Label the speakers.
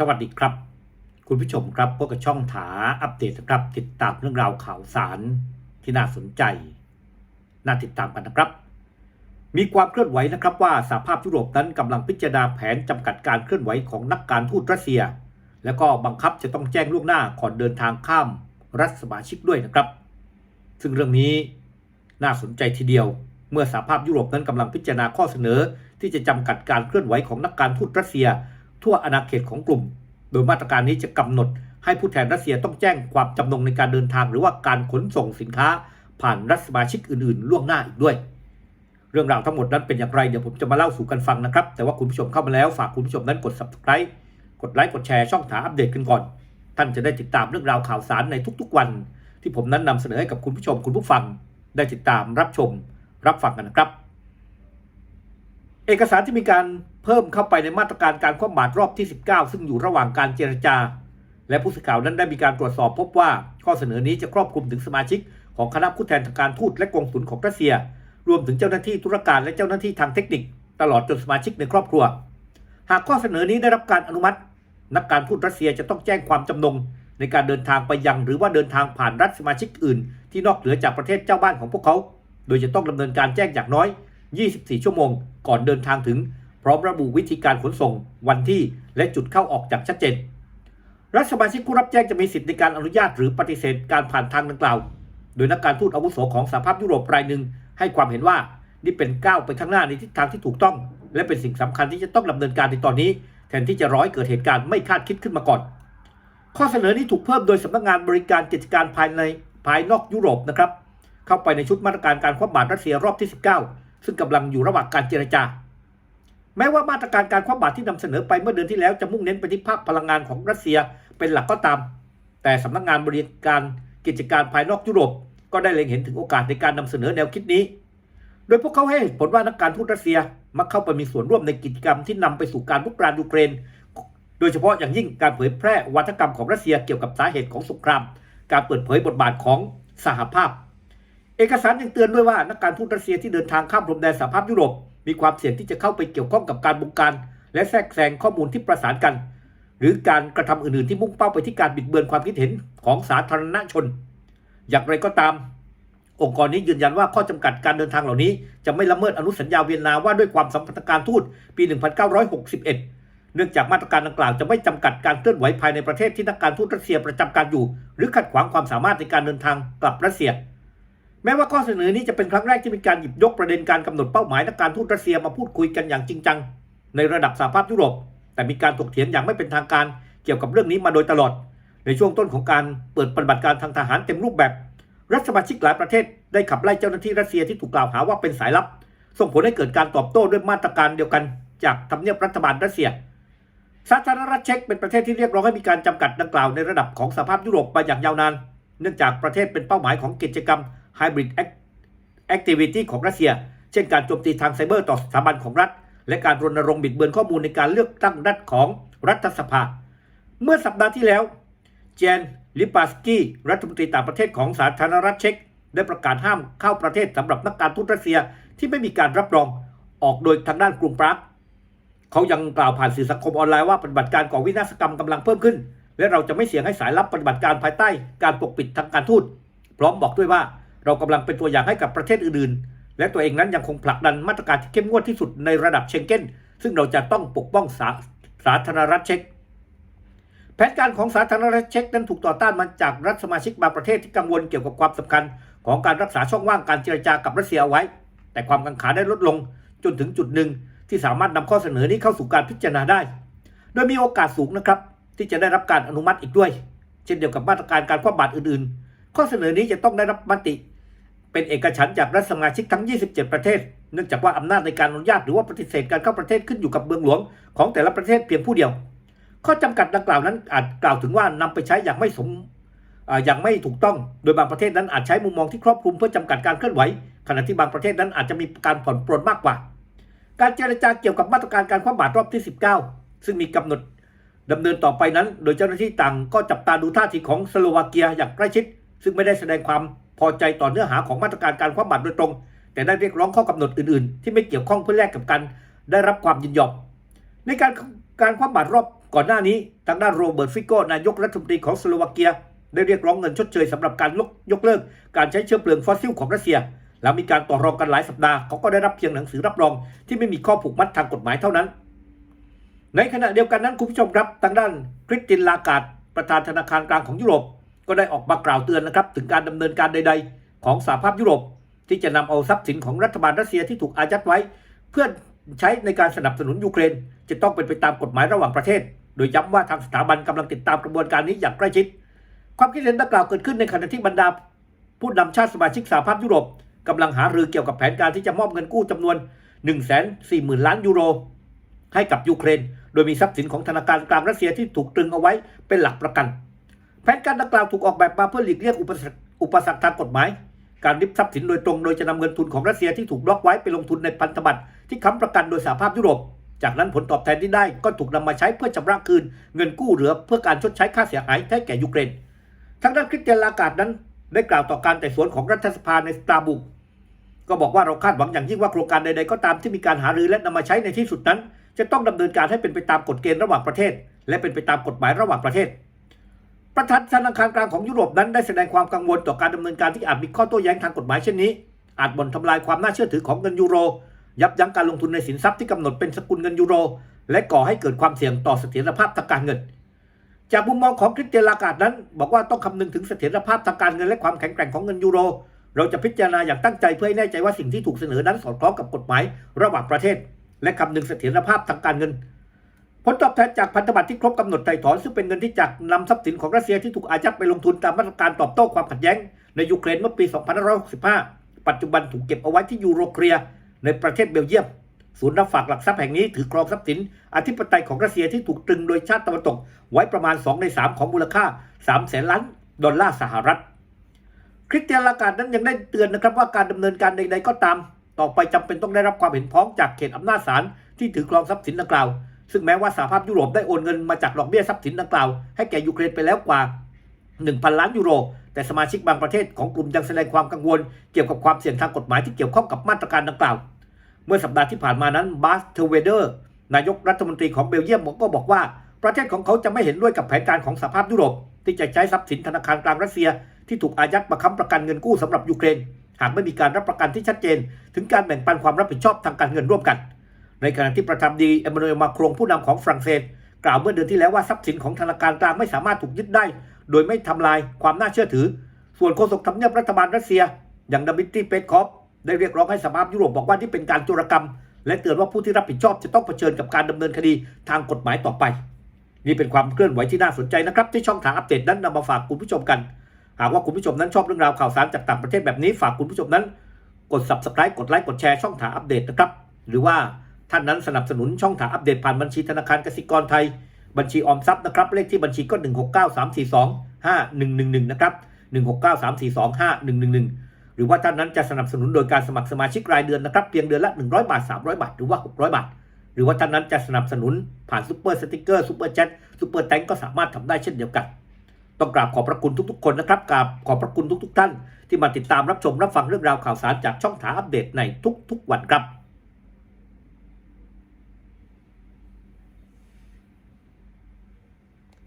Speaker 1: สวัสดีครับ คุณผู้ชมครับพบกับช่องถาอัปเดตนะครับ ติดตามเรื่องราวข่าวสารที่น่าสนใจ น่าติดตามกันนะครับ มีความเคลื่อนไหวนะครับว่าสหภาพยุโรปนั้นกำลังพิจารณาแผนจำกัดการเคลื่อนไหวของนักการทูตรัสเซีย แล้วก็บังคับจะต้องแจ้งล่วงหน้าก่อนเดินทางข้ามรัฐสมาชิกด้วยนะครับ ซึ่งเรื่องนี้น่าสนใจทีเดียว เมื่อสหภาพยุโรปนั้นกำลังพิจารณาข้อเสนอ ที่จะจำกัดการเคลื่อนไหวของนักการทูตรัสเซีย ทั่วอาณาเขตของกลุ่ม โดยมาตรการนี้จะกำหนดให้ผู้แทนรัสเซียต้องแจ้งความจำนงในการเดินทาง หรือว่าการขนส่งสินค้า ผ่านรัฐสมาชิกอื่น ๆ ล่วงหน้าอีกด้วย เรื่องราวทั้งหมดนั้นเป็นอย่างไรเดี๋ยวผมจะมาเล่าสู่กันฟังนะครับ แต่ว่าคุณผู้ชมเข้ามาแล้วฝากคุณผู้ชมนั้นกด subscribe กดไลค์กดแชร์ช่องถาอัปเดตกันก่อน ท่านจะได้ติดตามเรื่องราวข่าวสารในทุก ๆ วัน ที่ผมนั้นนำเสนอให้กับคุณผู้ชมคุณผู้ฟัง ได้ติดตามรับชม รับฟังกันนะครับ เอกสารที่มีการเพิ่มเข้าไปในมาตรการการคว่ำบาตรรอบที่ 19 ซึ่งอยู่ระหว่างการเจรจา และผู้สื่อข่าวนั้นได้มีการตรวจสอบพบว่าข้อเสนอนี้จะครอบคลุมถึงสมาชิก ของคณะผู้แทนทางการทูตและกองสุลของรัสเซีย รวมถึงเจ้าหน้าที่ธุรการและเจ้าหน้าที่ทางเทคนิค ตลอดจนสมาชิกในครอบครัว หากข้อเสนอนี้ได้รับการอนุมัติ นักการทูตรัสเซียจะต้องแจ้งความจำนง ในการเดินทางไปยัง หรือว่าเดินทางผ่านรัฐสมาชิกอื่น ที่นอกเหนือจากประเทศเจ้าบ้านของพวกเขา โดยจะต้องดำเนินการแจ้งอย่างน้อย 24 ชั่วโมงก่อนเดินทางถึง พร้อมระบุวิธีการขนส่ง วันที่และจุดเข้าออกอย่างชัดเจน รัฐสมาชิกผู้รับแจ้งจะมีสิทธิในการอนุญาตหรือปฏิเสธการผ่านทางดังกล่าว โดยนักการทูตอาวุโสของสหภาพยุโรปรายหนึ่งให้ความเห็นว่านี่เป็นก้าวไปข้างหน้าในทิศทางที่ถูกต้อง และเป็นสิ่งสำคัญที่จะต้องดำเนินการในตอนนี้แทนที่จะร้อให้เกิดเหตุการณ์ไม่คาดคิดขึ้นมาก่อน ข้อเสนอนี้ถูกเพิ่มโดยสำนักงานบริการกิจการภายในภายนอกยุโรปนะครับ เข้าไปในชุดมาตรการการคว่ำบาตรรัสเซียรอบที่ 19 ซึ่งกำลังอยู่ระหว่างการเจรจา แม้ว่ามาตรการการคว่ำบาตรที่นำเสนอไปเมื่อเดือนที่แล้วจะมุ่งเน้นไปที่ภาคพลังงานของรัสเซียเป็นหลักก็ตาม แต่สำนักงานบริการกิจการภายนอกยุโรป ก็ได้เล็งเห็นถึงโอกาสในการนำเสนอแนวคิดนี้ โดยพวกเขาให้เหตุผลว่านักการทูตรัสเซียมักเข้าไปมีส่วนร่วมในกิจกรรมที่นำไปสู่การลุกรานยูเครน โดยเฉพาะอย่างยิ่งการเผยแพร่วัฒกรรมของรัสเซียเกี่ยวกับสาเหตุของสงคราม การเปิดเผยบทบาทของสหภาพ เอกสารยังเตือนด้วยว่านักการทูตรัสเซียที่เดินทางข้ามพรมแดนสหภาพยุโรป มีความเสี่ยงที่จะเข้าไปเกี่ยวข้องกับการบงการ และแทรกแซงข้อมูลที่ประสานกัน หรือการกระทำอื่นๆที่มุ่งเป้าไปที่การบิดเบือนความคิดเห็นของสาธารณชน อย่างไรก็ตาม องค์กรนี้ยืนยันว่าข้อจำกัดการเดินทางเหล่านี้ จะไม่ละเมิดอนุสัญญาเวียนนาว่าด้วยความสัมพันธการทูตปี 1961เนื่องจากมาตรการดังกล่าวจะไม่จำกัดการเคลื่อนไหวภายในประเทศที่นักการทูตรัสเซียประจำการอยู่ หรือขัดขวางความสามารถในการเดินทางกลับรัสเซีย ม้ว่าข้อเสนอนี้จะเป็นครั้งแรกที่มีการหยิบยกประเด็นการกำหนดเป้าหมายนักการทูตรัสเซียมาพูดคุยกันอย่างจริงจัง ในระดับสหภาพยุโรป แต่มีการถกเถียงอย่างไม่เป็นทางการเกี่ยวกับเรื่องนี้มาโดยตลอด ในช่วงต้นของการเปิดปฏิบัติการทางทหารเต็มรูปแบบ รัฐสมาชิกหลายประเทศได้ขับไล่เจ้าหน้าที่รัสเซียที่ถูกกล่าวหาว่าเป็นสายลับ ส่งผลให้เกิดการตอบโต้ด้วยมาตรการเดียวกัน จากทำเนียบรัฐบาลรัสเซียสาธารณรัฐเช็กเป็นประเทศที่เรียกร้องให้มีการจำกัดดังกล่าวในระดับของสหภาพยุโรปมาอย่างยาวนาน เนื่องจากประเทศเป็นเป้าหมายของกิจกรรม Hybrid Activity ของรัสเซีย เช่นการโจมตีทางไซเบอร์ต่อสถาบันของรัฐ และการรณรงค์บิดเบือนข้อมูลในการเลือกตั้งรัฐของรัฐสภา เมื่อสัปดาห์ที่แล้ว เจนลิปาสกี้รัฐมนตรีต่างประเทศของสาธารณรัฐเช็กได้ประกาศห้ามเข้าประเทศสำหรับนักการทูตรัสเซียที่ไม่มีการรับรองออกโดยทางด้านกรุงปรากเขายังกล่าวผ่านสื่อสังคมออนไลน์ว่าปฏิบัติการก่อวินาศกรรมกำลังเพิ่มขึ้น และเราจะไม่เสี่ยงให้สายลับปฏิบัติการภายใต้การปกปิดทางการทูต พร้อมบอกด้วยว่า เรากำลังเป็นตัวอย่างให้กับประเทศอื่นๆ และตัวเองนั้นยังคงผลักดันมาตรการที่เข้มงวดที่สุดในระดับเชงเก้น ซึ่งเราจะต้องปกป้องสาสาธารณรัฐเช็กแผนการของสาธารณรัฐเช็กนั้นถูกต่อต้านมาจากรัฐสมาชิกบางประเทศที่กังวลเกี่ยวกับความสำคัญ ของการรักษาช่องว่างการเจรจากับรัสเซียเอาไว้ แต่ความกังขาได้ลดลงจนถึงจุดหนึ่งที่สามารถนำข้อเสนอนี้เข้าสู่การพิจารณาได้ โดยมีโอกาสสูงนะครับที่จะได้รับการอนุมัติอีกด้วย เช่นเดียวกับมาตรการการคว่ำบาตรอื่นๆ ข้อเสนอนี้จะต้องได้รับมติ เป็นเอกฉันจากรัฐสมาชิกทั้ง 27 ประเทศ เนื่องจากว่าอำนาจในการอนุญาตหรือว่าปฏิเสธการเข้าประเทศขึ้นอยู่กับเมืองหลวงของแต่ละประเทศเพียงผู้เดียว ข้อจำกัดดังกล่าวนั้นอาจกล่าวถึงว่านำไปใช้อย่างไม่สมอย่างไม่ถูกต้อง โดยบางประเทศนั้นอาจใช้มุมมองที่ครอบคลุมเพื่อจำกัดการเคลื่อนไหว ขณะที่บางประเทศนั้นอาจจะมีการผ่อนปรนมากกว่า การเจรจาเกี่ยวกับมาตรการการคว่ำบาตรรอบที่ 19 ซึ่งมีกำหนดดำเนินต่อไปนั้น โดยเจ้าหน้าที่ต่างก็จับตาดูท่าทีของสโลวาเกียอย่างใกล้ชิด ซึ่งไม่ได้แสดงความ พอใจต่อเนื้อหาของมาตรการการคว่ำบาตรโดยตรง แต่ได้เรียกร้องข้อกำหนดอื่นๆ ที่ไม่เกี่ยวข้องเพื่อแลกกับการได้รับความยินยอมในการการคว่ำบาตรรอบก่อนหน้านี้ทางด้านโรเบิร์ตฟิโกนายกรัฐมนตรีของสโลวาเกีย ได้เรียกร้องเงินชดเชยสำหรับการยกเลิก การใช้เชื้อเพลิงฟอสซิลของรัสเซียหลังมีการต่อรองกันหลายสัปดาห์เขาก็ได้รับเพียงหนังสือรับรอง ที่ไม่มีข้อผูกมัดทางกฎหมายเท่านั้น ในขณะเดียวกันนั้นคุณผู้ชมครับทางด้านคริสตินลากาดประธานธนาคารกลางของยุโรป ก็ได้ออกมากล่าวเตือนนะครับถึงการดำเนินการใด ๆ ของสหภาพยุโรป ที่จะนำเอาทรัพย์สินของรัฐบาลรัสเซียที่ถูกอายัดไว้ เพื่อใช้ในการสนับสนุนยูเครน จะต้องเป็นไปตามกฎหมายระหว่างประเทศ โดยย้ำว่าทางสถาบันกำลังติดตามกระบวนการนี้อย่างใกล้ชิด ความคิดเห็นดังกล่าวเกิดขึ้นในขณะที่บรรดาผู้นำชาติสมาชิกสหภาพยุโรปกำลังหารือเกี่ยวกับแผนการที่จะมอบเงินกู้จำนวน 1 4 0 0 0 0 ล้านยูโร ให้กับยูเครน โดยมีทรัพย์สินของธนาคารกลางรัสเซียที่ถูกตรึงเอาไว้เป็นหลักประกัน แผนการดังกล่าวถูกออกแบบมาเพื่อหลีกเลี่ยงอุปสรรคอุปสรรคทางกฎหมาย การริบทรัพย์สินโดยตรงโดยจะนำเงินทุนของรัสเซียที่ถูกล็อกไว้ไปลงทุนในพันธบัตรที่ค้ำประกันโดยสหภาพยุโรป จากนั้นผลตอบแทนที่ได้ก็ถูกนำมาใช้เพื่อชำระคืน เงินกู้เหลือเพื่อการชดใช้ค่าเสียหายให้แก่ยูเครนทางด้านคริสเตียนลากาดนั้น ได้กล่าวต่อการไต่สวนของรัฐสภาในสตาบุกก็บอกว่าเราคาดหวังอย่างยิ่งว่าโครงการใดๆก็ตามที่มีการหารือและนำมาใช้ในที่สุดนั้น จะต้องดำเนินการให้เป็นไปตามกฎเกณฑ์ระหว่างประเทศ และเป็นไปตามกฎหมายระหว่างประเทศ ประธานธนาคารกลางของยุโรปนั้นได้แสดงความกังวลต่อการดำเนินการที่อาจมีข้อโต้แย้งทางกฎหมายเช่นนี้ อาจบ่นทำลายความน่าเชื่อถือของเงินยูโร ยับยั้งการลงทุนในสินทรัพย์ที่กำหนดเป็นสกุลเงินยูโร และก่อให้เกิดความเสี่ยงต่อเสถียรภาพทางการเงิน จากมุมมองของคริสเตียนลากาดนั้น บอกว่าต้องคำนึงถึงเสถียรภาพทางการเงินและความแข็งแกร่งของเงินยูโร เราจะพิจารณาอย่างตั้งใจเพื่อให้แน่ใจว่าสิ่งที่ถูกเสนอนั้นสอดคล้องกับกฎหมายระหว่างประเทศ และคำนึงเสถียรภาพทางการเงิน ผลตอบแทนจากพันธบัตรที่ครบกำหนดไถ่ถอน ซึ่งเป็นเงินที่จากนำทรัพย์สินของรัสเซียที่ถูกอายัดไปลงทุนตามมาตรการตอบโต้ความขัดแย้ง ในยูเครนเมื่อปี 2565 ปัจจุบันถูกเก็บเอาไว้ที่ยูโรเคลียในประเทศเบลเยียม ศูนย์รับฝากหลักทรัพย์แห่งนี้ถือครองทรัพย์สินอธิปไตยของรัสเซียที่ถูกตรึงโดยชาติตะวันตก ไว้ประมาณ 2 ใน 3 ของมูลค่า3แสนล้านดอลลาร์สหรัฐ คริสเตียนลากาดนั้นยังได้เตือนนะครับว่าการดำเนินการใดๆก็ตาม ต่อไปจำเป็นต้องได้รับความเห็นพ้องจากเขตอำนาจศาลที่ถือครองทรัพย์สินดังกล่าว ซึ่งแม้ว่าสหภาพยุโรปได้โอนเงินมาจากดอกเบี้ยทรัพย์สินดังกล่าว ให้แก่ยูเครนไปแล้วกว่า 1,000 ล้านยูโร แต่สมาชิกบางประเทศของกลุ่มยังแสดงความกังวล เกี่ยวกับความเสี่ยงทางกฎหมายที่เกี่ยวข้องกับมาตรการดังกล่าว เมื่อสัปดาห์ที่ผ่านมานั้นบาสเทเวเดอร์นายกรัฐมนตรีของเบลเยียมก็บอกว่า ประเทศของเขาจะไม่เห็นด้วยกับแผนการของสหภาพยุโรป ที่จะใช้ทรัพย์สินธนาคารกลางรัสเซีย ที่ถูกอายัดมาค้ำประกันเงินกู้สำหรับยูเครน หากไม่มีการรับประกันที่ชัดเจน ถึงการแบ่งปันความรับผิดชอบทางการเงินร่วมกัน ในขณะที่ประธานาธิบดีเอมมานูเอลมาครงผู้นำของฝรั่งเศส กล่าวเมื่อเดือนที่แล้วว่าทรัพย์สินของธนาคารกลางไม่สามารถถูกยึดได้ โดยไม่ทำลายความน่าเชื่อถือ ส่วนโฆษกทำเนียบรัฐบาลรัสเซีย อย่างดามิตรีเปสคอฟได้เรียกร้องให้สภาพยุโรปบอกว่านี่เป็นการโจรกรรม และเตือนว่าผู้ที่รับผิดชอบจะต้องเผชิญกับการดำเนินคดีทางกฎหมายต่อไป นี่เป็นความเคลื่อนไหวที่น่าสนใจนะครับ ที่ช่องทางอัปเดตนั้นนำมาฝากคุณผู้ชมกัน หากว่าคุณผู้ชมนั้นชอบเรื่องราวข่าวสารจากต่างประเทศแบบนี้ฝากคุณผู้ชมนั้น กด subscribe กดไลค์กดแชร์ช่องทางอัปเดตนะครับหรือว่า ท่านนั้นสนับสนุนช่องทางอัปเดตผ่านบัญชีธนาคารกสิกรไทย บัญชีออมทรัพย์นะครับ เลขที่บัญชีก็ 1693425111 นะครับ 1693425111 หรือว่าท่านนั้นจะสนับสนุนโดยการสมัครสมาชิกรายเดือนนะครับ เพียงเดือนละ 100 บาท 300 บาท หรือว่า 600 บาท หรือว่าท่านนั้นจะสนับสนุนผ่านซูเปอร์สติกเกอร์ซูเปอร์แชทซูเปอร์แตงก็สามารถทำได้เช่นเดียวกันต้องกราบขอบพระคุณทุกๆ คนนะครับกราบขอบพระคุณทุกๆ ท่าน ที่มาติดตามรับชมรับฟังเรื่องราวข่าวสารจากช่องทาอัปเดตในทุกๆ วันครับ